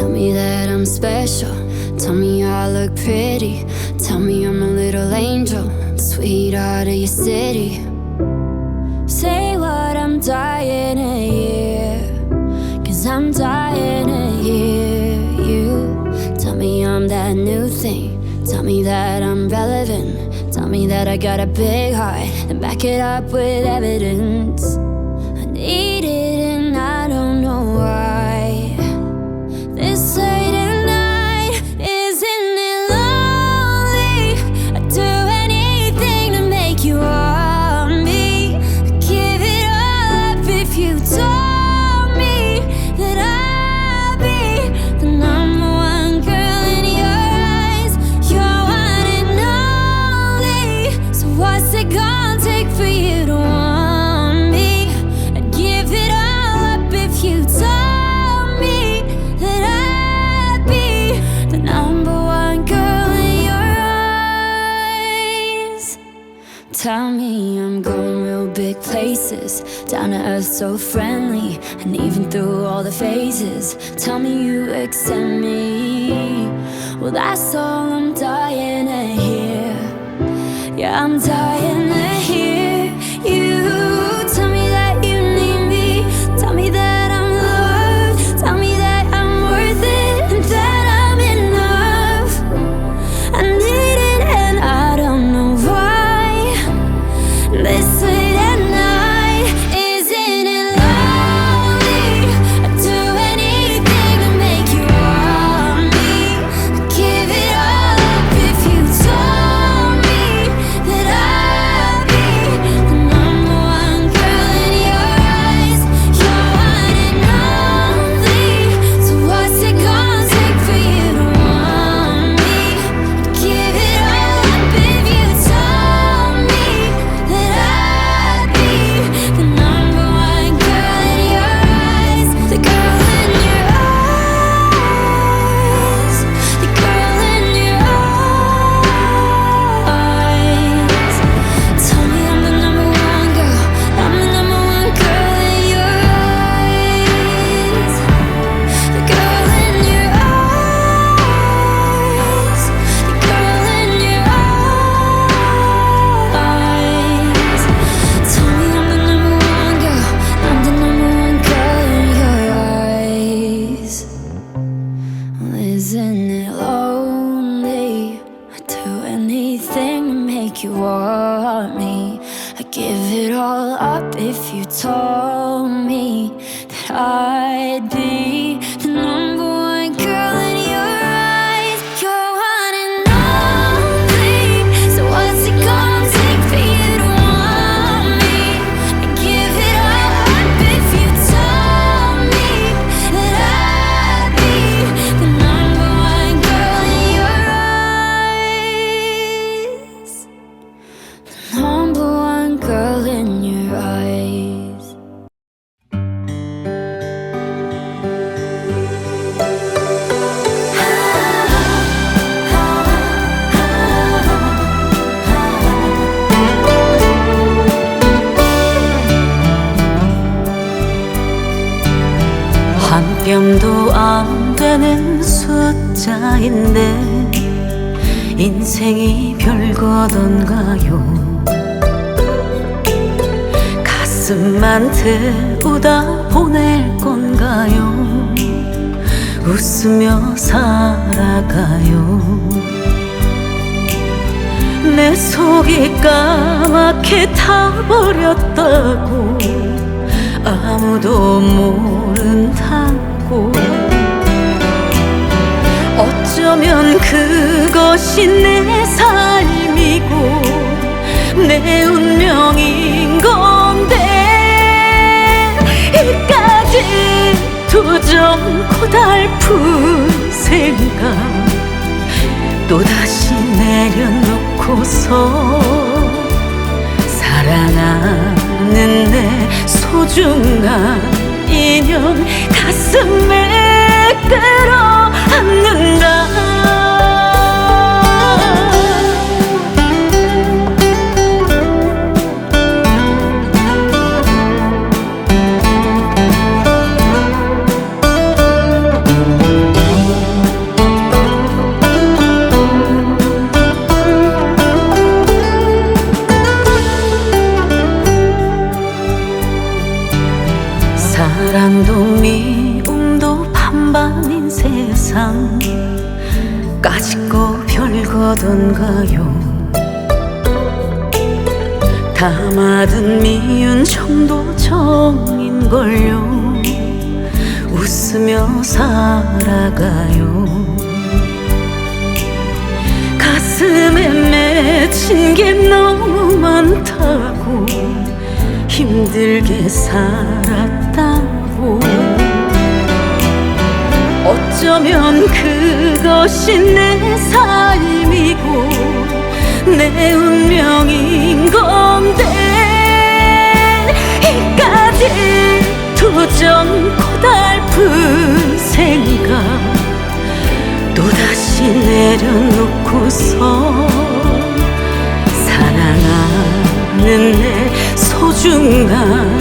Tell me that I'm special. Tell me I look pretty. Tell me I'm a little angel, sweetheart of your city. Say what I'm dying to hear. Cause I'm dying to hear you. Tell me I'm that new thing. Tell me that I'm relevant. Tell me that I got a big heart and back it up with evidence. I need it Tell me I'm going real big places. Down to earth, so friendly. And even through all the phases, tell me you accept me. Well, that's all I'm dying to hear. Yeah, I'm dying to hear anything to make you want me. I'd give it all up if you told me that I'd 되는 숫자인데 인생이 별거던가요? 가슴만 태우다 보낼 건가요? 웃으며 살아가요? 내 속이 까맣게 타버렸다고 아무도 모른다고 그것이 내 삶이고 내 운명인 건데 이까지 두점 고달픈 생각 또다시 내려놓고서 사랑하는 내 소중한 인연 가슴에 끌어안는 담아둔 미운 정도 정인걸요. 웃으며 살아가요. 가슴에 맺힌 게 너무 많다고 힘들게 살았다고. 어쩌면 그것이 내 삶이고 내 운명인 건데 이까지 도전 고달픈 생각 또다시 내려놓고서 사랑하는 내 소중한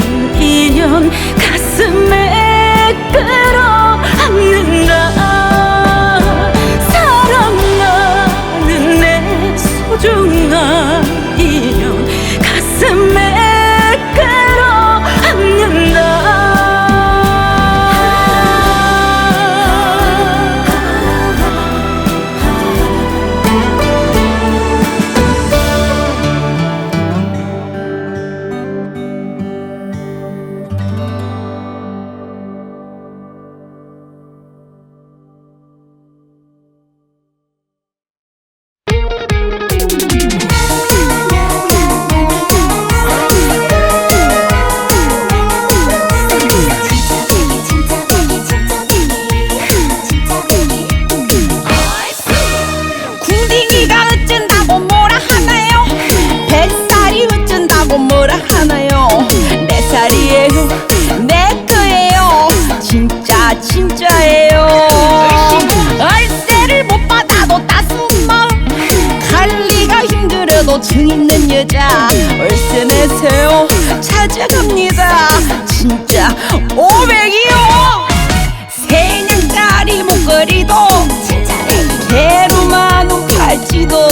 진짜 진짜예요. 월세를 못 받아도 따스운 마음. 관리가 힘들어도 정 있는 여자. 월세 내세요. 찾아갑니다. 진짜 500이요. 세 냥짜리 목걸이도 개로만 운 팔찌도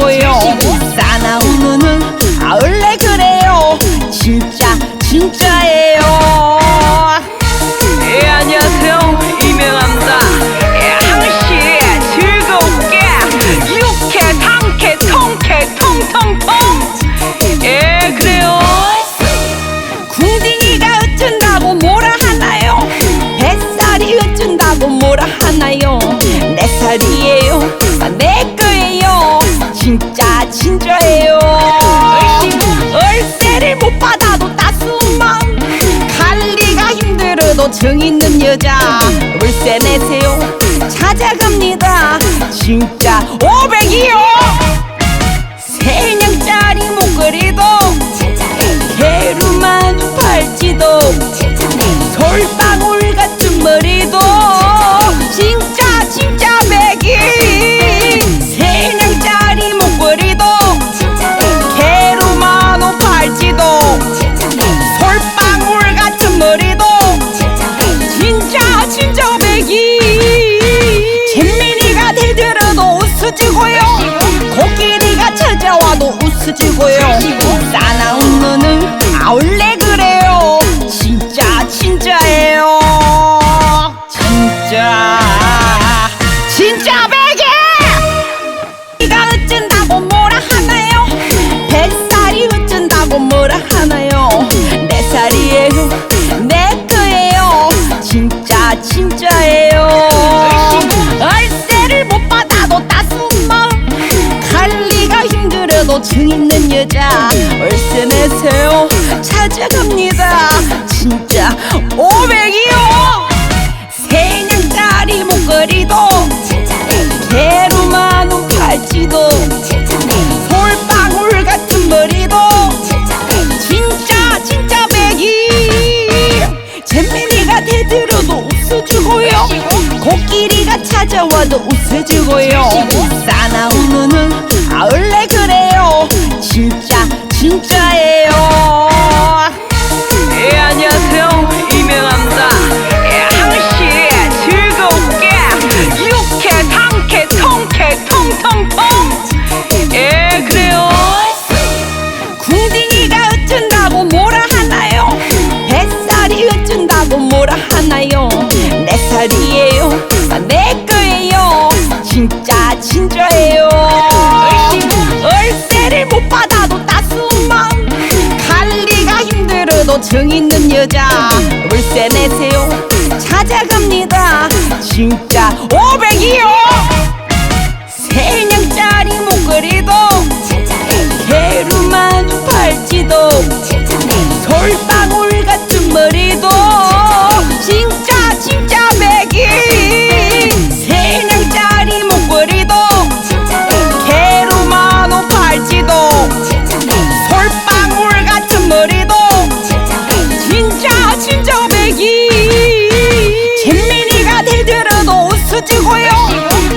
웃어 정 있는 여자. 월세 내세요. 찾아갑니다. 진짜 500이요 찾아와도 웃어주고요. 싸나운 너는 아 원래 그래요. 진짜 진짜예요. 진짜. 진짜 배기 이가 어쩐다고 뭐라 하나요? 뱃살이 어쩐다고 뭐라 하나요? 내 살이에요 내 거예요. 진짜 진짜예요 힘들어도 정 있는 여자 월세 내세요. 찾아갑니다. 진짜 500이요. 세 냥짜리 목걸이도 게루만 운 팔찌도 솔방울 같은 머리도 진짜 진짜 배기 잼민이가 대들어도 웃어주고요. 코끼리가 찾아와도 웃어주고요 진 정 있는 여자. 월세 내세요. 찾아갑니다. 진 잼민이가 대들어도 웃어지고요.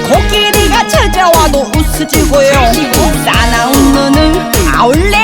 코끼리가 찾아와도 웃어지고요. 싸나운 너는 아울래